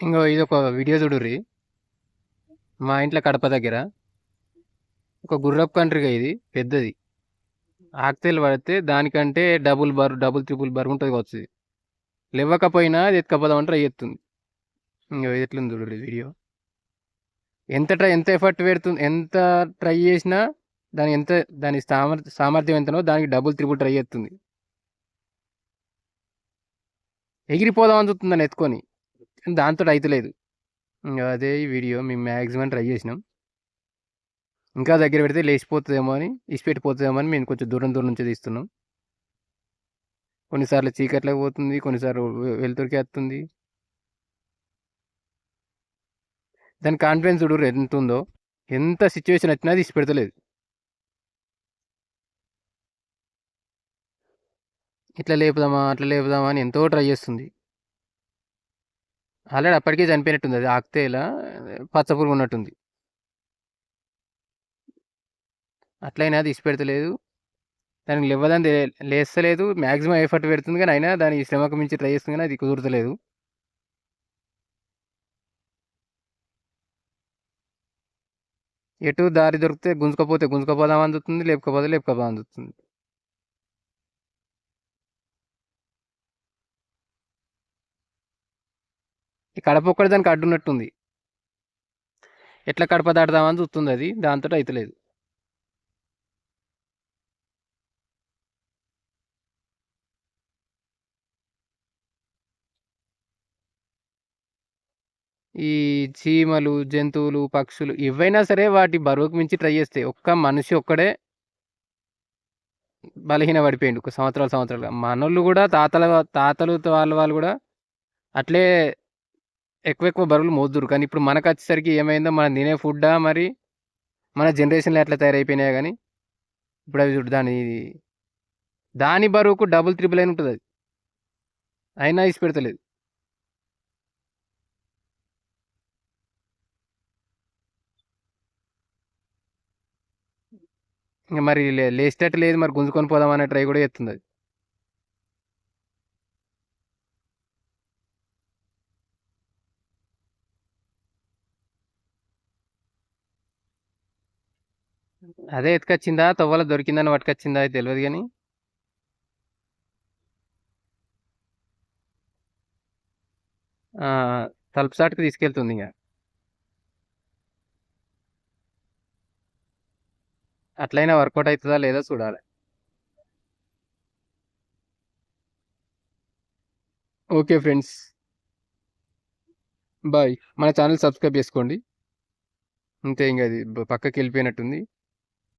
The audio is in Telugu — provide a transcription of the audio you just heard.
ఇంకో ఇది ఒక వీడియో చూడుర్రి. మా ఇంట్లో కడప దగ్గర ఒక గుర్రపు కంట్రీగా ఇది పెద్దది. ఆక్తేలు పడితే దానికంటే డబుల్ బర్ డబుల్ త్రిపుల్ బర్ ఉంటుంది వచ్చేది లేవకపోయినా అది ఎత్తుకపోదామంటే ట్రై చేస్తుంది ఇంకా ఎట్లుంది చూడు వీడియో. ఎంత ట్రై ఎంత ఎఫర్ట్ పెడుతుంది ఎంత ట్రై చేసినా దాని ఎంత దాని సామర్ సామర్థ్యం ఎంతనో దానికి డబుల్ త్రిపుల్ ట్రై చేస్తుంది ఎగిరిపోదామని చూస్తుంది దాన్ని ఎత్తుకొని. దాంతో అయితలేదు ఇంకా అదే ఈ వీడియో మేము మ్యాక్సిమం ట్రై చేసినాం. ఇంకా దగ్గర పెడితే లేచిపోతుందేమో అని ఇసిపెట్టిపోతుందేమో అని మేము కొంచెం దూరం దూరం నుంచి తీస్తున్నాం. కొన్నిసార్లు చీకట్లోకి పోతుంది కొన్నిసార్లు వె- వెలుతురికి వస్తుంది. దాని కాన్ఫిడెన్స్ చూడు ఎంత ఉందో ఎంత సిచ్యువేషన్ వచ్చినా తీసి పెడతలేదు ఇట్లా లేపుదామా అట్లా లేపుదామా అని ఎంతో ట్రై చేస్తుంది. ఆల్రెడీ అప్పటికే చనిపోయినట్టుంది అది ఆకితే ఇలా పచ్చపురుగు ఉన్నట్టుంది. అట్లయినా తీసి పెడతలేదు. దానికి లేవదని లేస్తలేదు. మ్యాక్సిమం ఎఫర్ట్ పెడుతుంది కానీ అయినా దాని శ్రమకు మించి ట్రై చేస్తుంది కానీ అది కుదురుతలేదు. ఎటు దారి దొరికితే గుంజుకపోతే గుంజుకపోదాం అందుతుంది లేపకపోతే లేపకపోదాం అందుతుంది. ఈ కడప ఒక్కటి దానికి అడ్డున్నట్టుంది. ఎట్లా కడప దాటుదామని చూస్తుంది అది దాంతో అయితలేదు. ఈ చీమలు జంతువులు పక్షులు ఏవైనా సరే వాటి బరువుకు మించి ట్రై చేస్తాయి ఒక్క మనిషి ఒక్కడే బలహీన పడిపోయిండు ఒక సంవత్సరాలు సంవత్సరాలు మనోళ్ళు కూడా తాతల తాతలు వాళ్ళ వాళ్ళు కూడా అట్లే ఎక్కువ ఎక్కువ బరువులు మోదురు కానీ ఇప్పుడు మనకు వచ్చేసరికి ఏమైందో మనం తినే ఫుడ్డా మరి? మన జనరేషన్లో ఎట్లా తయారైపోయినాయి కానీ ఇప్పుడు అవి చూడు దాని దాని బరువుకు డబుల్ త్రిబుల్ అయిన ఉంటుంది అది. అయినా ఇసి పెడతలేదు. ఇంకా మరి లే లేచేటట్టు లేదు. మరి గుంజుకొని పోదాం అనే ట్రై కూడా చేస్తుంది అది అదే ఎత్తుకొచ్చిందా? తవ్వల దొరికిందని పట్టుకొచ్చిందా? అది తెలియదు కానీ తలుపు సాటుకు తీసుకెళ్తుంది ఇంకా అట్లయినా వర్కౌట్ అవుతుందా లేదా చూడాలి. Okay friends. బాయ్. మన ఛానల్ సబ్స్క్రైబ్ చేసుకోండి. అంతే ఇంకా అది పక్కకి వెళ్ళిపోయినట్టుంది